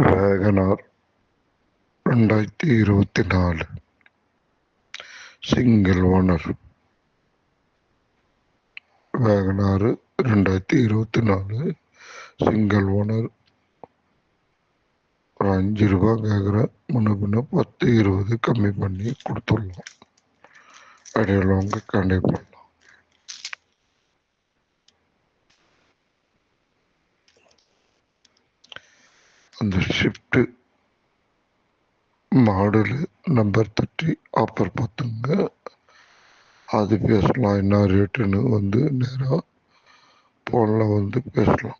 Wagon R ரெண்டாயிரத்தி இருபத்தி நாலு. Single owner. வேகனார் ரெண்டாயிரத்தி இருபத்தி நாலு. Single owner. ஒரு அஞ்சு ரூபா கேட்குறேன் முன்ன பின்ன பத்து இருபது கம்மி பண்ணி கொடுத்துடலாம். அடையாளவங்க கான்டாக்ட் பண்ணலாம் அந்த ஷிஃப்ட்டு மாடலு நம்பர் தட்டி ஆஃபர் பார்த்துங்க. அது பேசலாம். என்ன ரேட்டுன்னு வந்து நேராக ஃபோனில் வந்து பேசலாம்.